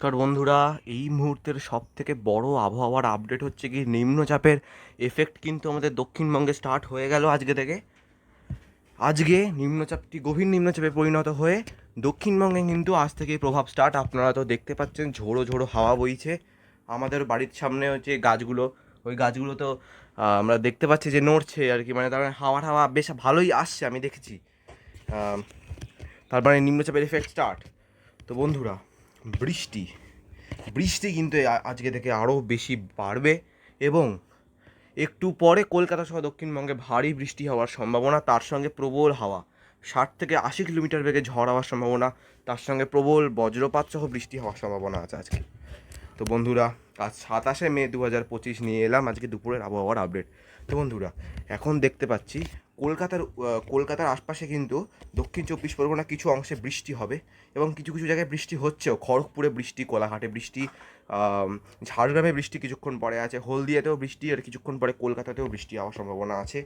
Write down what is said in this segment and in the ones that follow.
নমস্কার বন্ধুরা। এই মুহূর্তের সব থেকে বড় আবহাওয়ার আপডেট হচ্ছে কি নিম্নচাপের এফেক্ট কিন্তু আমাদের দক্ষিণবঙ্গে স্টার্ট হয়ে গেল আজকে থেকে। আজকে নিম্নচাপটি গভীর নিম্নচাপে পরিণত হয়ে দক্ষিণবঙ্গে কিন্তু আজ থেকে প্রভাব স্টার্ট আপনারা তো দেখতে পাচ্ছেন ঝোড়ো ঝোড়ো হাওয়া বইছে। আমাদের বাড়ির সামনে যে গাছগুলো। ওই গাছগুলো তো আমরা দেখতে পাচ্ছি যে নড়ছে আর কি। মানে তার মানে হাওয়া হাওয়া বেশ ভালোই আসছে আমি দেখেছি। আম, তার মানে নিম্নচাপের এফেক্ট স্টার্ট তো বন্ধুরা বৃষ্টি। বৃষ্টি কিন্তু আজকে থেকে আরও বেশি বাড়বে এবং একটু পরে কলকাতা সহ দক্ষিণবঙ্গে ভারী বৃষ্টি হওয়ার সম্ভাবনা, তার সঙ্গে প্রবল হাওয়া। ষাট থেকে আশি কিলোমিটার বেগে ঝড় হওয়ার সম্ভাবনা, তার সঙ্গে প্রবল বজ্রপাত সহ বৃষ্টি হওয়ার সম্ভাবনা আছে আজকে। তো বন্ধুরা, আজ সাতাশে মে দু হাজার পঁচিশ নিয়ে এলাম আজকে দুপুরের আবহাওয়ার আপডেট বন্ধুরা, এখন দেখতে পাচ্ছি কলকাতার কলকাতার আশপাশে কিন্তু দক্ষিণ চব্বিশ পরগনা কিছু অংশে বৃষ্টি হবে এবং কিছু কিছু জায়গায় বৃষ্টি হচ্ছেও। খড়গপুরে বৃষ্টি, কোলাঘাটে বৃষ্টি ঝাড়গ্রামে বৃষ্টি কিছুক্ষণ পরে আছে, হলদিয়াতেও বৃষ্টি, আর কিছুক্ষণ পরে কলকাতাতেও বৃষ্টি হওয়ার সম্ভাবনা আছে।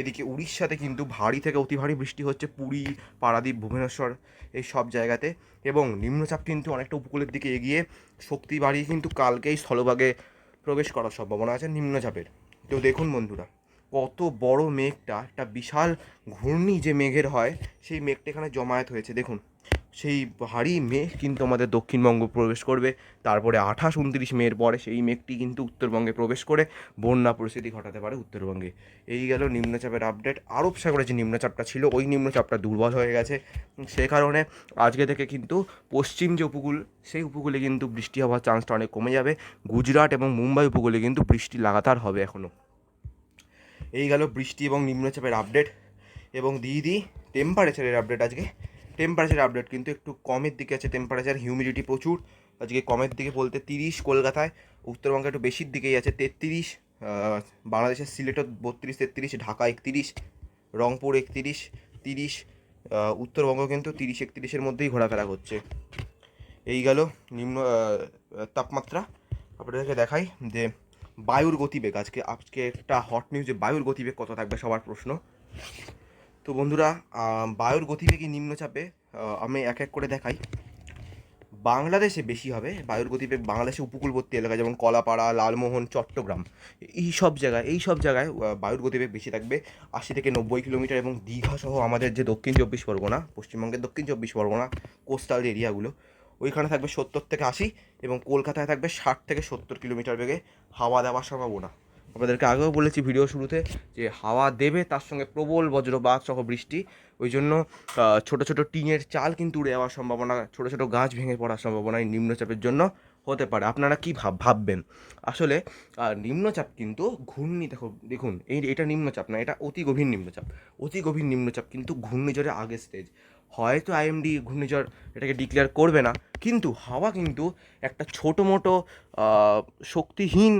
এদিকে উড়িষ্যাতে কিন্তু ভারী থেকে অতি ভারী বৃষ্টি হচ্ছে পুরী, পারাদ্বীপ, ভুবনেশ্বর এই সব জায়গাতে এবং নিম্নচাপ কিন্তু অনেকটা উপকূলের দিকে এগিয়ে শক্তি বাড়িয়ে কিন্তু কালকেই স্থলভাগে প্রবেশ করার সম্ভাবনা আছে নিম্নচাপের। তো দেখুন বন্ধুরা, কত বড় মেঘটা, একটা বিশাল ঘূর্ণি যে মেঘের হয়, সেই মেঘটা এখানে জমায়েত হয়েছে। দেখুন সেই ভারী মেঘ কিন্তু আমাদের দক্ষিণবঙ্গ প্রবেশ করবে। তারপরে আঠাশ উনত্রিশ মের পরে সেই মেঘটি কিন্তু উত্তরবঙ্গে প্রবেশ করে। বন্যা পরিস্থিতি ঘটাতে পারে উত্তরবঙ্গে। এই গেল নিম্নচাপের আপডেট আরব সাগরে যে নিম্নচাপটা ছিল, ওই নিম্নচাপটা দুর্বল হয়ে গেছে। সে কারণে আজকে থেকে কিন্তু পশ্চিম যে উপকূল, সেই উপকূলে কিন্তু বৃষ্টি হওয়ার চান্সটা অনেক কমে যাবে। গুজরাট এবং মুম্বাই উপকূলে কিন্তু বৃষ্টি লাগাতার হবে এখনও এই গেল বৃষ্টি এবং নিম্নচাপের আপডেট এবং দিই দিই টেম্পারেচারের আপডেট আজকে। টেম্পারেচার আপডেট কিন্তু একটু কমের দিকে আছে টেম্পারেচার হিউমিডিটি প্রচুর। আজকে কমের দিকে বলতে তিরিশ কলকাতায়, উত্তরবঙ্গে একটু বেশির দিকেই আছে তেত্রিশ বাংলাদেশের সিলেটও বত্রিশ, তেত্রিশ, ঢাকা একত্রিশ, রংপুর একত্রিশ, তিরিশ উত্তরবঙ্গ কিন্তু তিরিশ, একত্রিশের মধ্যেই ঘোরাফেরা করছে। এই গেল নিম্ন তাপমাত্রা। আপনাদেরকে দেখাই যে বায়ুর গতিবেগ, আজকে আজকে একটা হট নিউজে বায়ুর গতিবেগ কত থাকবে সবার প্রশ্ন। তো বন্ধুরা বায়ুর গতিবেগই নিম্নচাপে আমি এক এক করে দেখাই। বাংলাদেশে বেশি হবে, বায়ুর গতিবেগ বাংলাদেশে উপকূলবর্তী এলাকা, যেমন কলাপাড়া, লালমোহন, চট্টগ্রাম। এই সব জায়গায়, এই সব জায়গায় বায়ুর গতিবেগ বেশি থাকবে, আশি থেকে নব্বই কিলোমিটার এবং দীঘা সহ আমাদের যে দক্ষিণ চব্বিশ পরগনা, পশ্চিমবঙ্গের দক্ষিণ চব্বিশ পরগনা, কোস্টাল এরিয়াগুলো, ওইখানে থাকবে সত্তর থেকে আশি এবং কলকাতায় থাকবে ষাট থেকে সত্তর কিলোমিটার বেগে হাওয়া দেওয়ার সম্ভাবনা। আপনাদেরকে আগেও বলেছি ভিডিও শুরুতে যে হাওয়া দেবে, তার সঙ্গে প্রবল বজ্রপাত সহ বৃষ্টি। ওই জন্য ছোটো ছোট টিনের চাল কিন্তু উড়ে যাওয়ার সম্ভাবনা, ছোটো ছোটো গাছ ভেঙে পড়ার সম্ভাবনা এই নিম্নচাপের জন্য হতে পারে। আপনারা কি ভাব, ভাববেন? আসলে নিম্নচাপ কিন্তু ঘূর্ণি, দেখো, দেখুন, এই এটা নিম্নচাপ না, এটা অতি গভীর নিম্নচাপ। অতি গভীর নিম্নচাপ কিন্তু ঘূর্ণিঝড়ের আগের স্টেজ হয়তো আইএমডি ঘূর্ণিঝড় এটাকে ডিক্লেয়ার করবে না, কিন্তু হাওয়া কিন্তু একটা ছোটো মোটো শক্তিহীন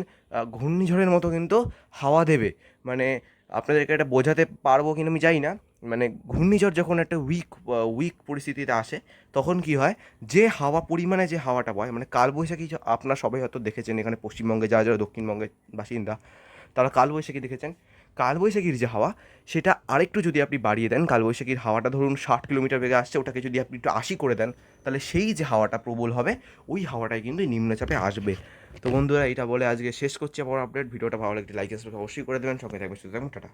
ঘূর্ণিঝড়ের মতো কিন্তু হাওয়া দেবে। মানে আপনাদেরকে এটা বোঝাতে পারব কিনা আমি জানি না। মানে ঘূর্ণিঝড় যখন একটা উইক উইক পরিস্থিতিতে আসে, তখন কি হয়? যে হাওয়া পরিমাণে যে হাওয়াটা বয় মানে কালবৈশাখী আপনারা সবাই হয়তো দেখেছেন এখানে পশ্চিমবঙ্গে যারা যারা দক্ষিণবঙ্গের বাসিন্দা, তারা কালবৈশাখী দেখেছেন। কালবৈশাখীর যে হাওয়া, সেটা আরেকটু যদি আপনি বাড়িয়ে দেন, কালবৈশাখীর হাওয়াটা ধরুন ষাট কিলোমিটার বেগে আসছে, ওটাকে যদি আপনি একটু আশি করে দেন, তাহলে সেই যে হাওয়াটা প্রবল হবে, ওই হাওয়াটাই কিন্তু নিম্নচাপে আসবে। তো বন্ধুরা, এটা বলে আজকে শেষ করছি। আমার আপডেট, ভিডিওটা ভালো লাগলে লাইক অবশ্যই করে দেবেন। সঙ্গে থাকবে সুতরাং টাটা।